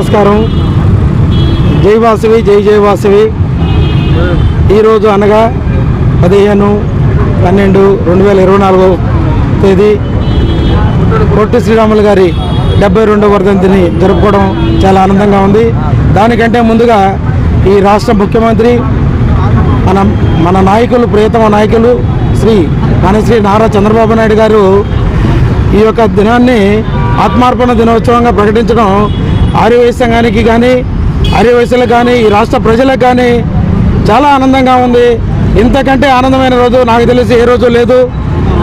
నమస్కారం. జై వాసవి జై జై వాసవి. ఈరోజు అనగా పదిహేను పన్నెండు రెండు వేల ఇరవై నాలుగో తేదీ పొట్టి శ్రీరాములు గారి డెబ్బై రెండవ వర్ధంతిని జరుపుకోవడం చాలా ఆనందంగా ఉంది. దానికంటే ముందుగా ఈ రాష్ట్ర ముఖ్యమంత్రి మన మన నాయకులు ప్రియతమ నాయకులు శ్రీ మన శ్రీ నారా చంద్రబాబు నాయుడు గారు ఈ యొక్క దినాన్ని ఆత్మార్పణ దినోత్సవంగా ప్రకటించడం ఆర్యవైశ్య సంఘానికి కానీ ఆర్యవైశ్యులకు కానీ ఈ రాష్ట్ర ప్రజలకు కానీ చాలా ఆనందంగా ఉంది. ఇంతకంటే ఆనందమైన రోజు నాకు తెలిసి ఏ రోజు లేదు.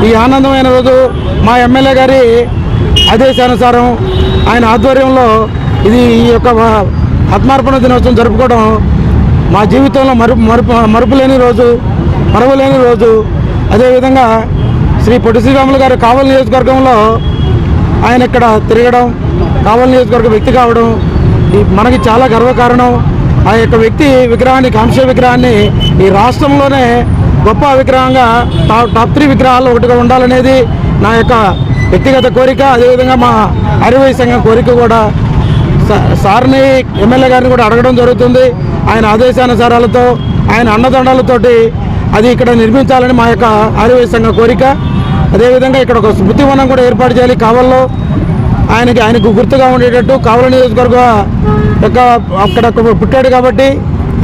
ఈ ఆనందమైన రోజు మా ఎమ్మెల్యే గారి ఆదేశానుసారం ఆయన ఆధ్వర్యంలో ఇది ఈ యొక్క ఆత్మార్పణ దినోత్సవం జరుపుకోవడం మా జీవితంలో మరుపు మరుపు మరుపులేని రోజు మరవలేని రోజు. అదేవిధంగా శ్రీ పొట్టి శ్రీరాములు గారు కావలి నియోజకవర్గంలో ఆయన ఇక్కడ తిరగడం కావలి నియోజకవర్గ వ్యక్తి కావడం మనకి చాలా గర్వకారణం. ఆ యొక్క వ్యక్తి విగ్రహాన్ని కాంస్య విగ్రహాన్ని ఈ రాష్ట్రంలోనే గొప్ప విగ్రహంగా టాప్ టాప్ త్రీ విగ్రహాల్లో ఒకటిగా ఉండాలనేది నా యొక్క వ్యక్తిగత కోరిక. అదేవిధంగా మా అరవై సంఘం కోరిక కూడా సార్ని ఎమ్మెల్యే గారిని కూడా అడగడం జరుగుతుంది. ఆయన ఆదేశానుసారాలతో ఆయన అన్నదండాలతోటి అది ఇక్కడ నిర్మించాలని మా యొక్క ఆర్యవై సంఘ కోరిక. అదేవిధంగా ఇక్కడ ఒక స్మృతివనం కూడా ఏర్పాటు చేయాలి కావల్లో. ఆయనకి ఆయనకు గుర్తుగా ఉండేటట్టు కావల నియోజకవర్గ యొక్క అక్కడ పుట్టాడు కాబట్టి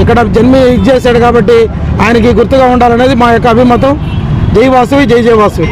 ఇక్కడ జన్మి ఇది చేశాడు కాబట్టి ఆయనకి గుర్తుగా ఉండాలనేది మా యొక్క అభిమతం. జై వాసువి జై జయ వాసువి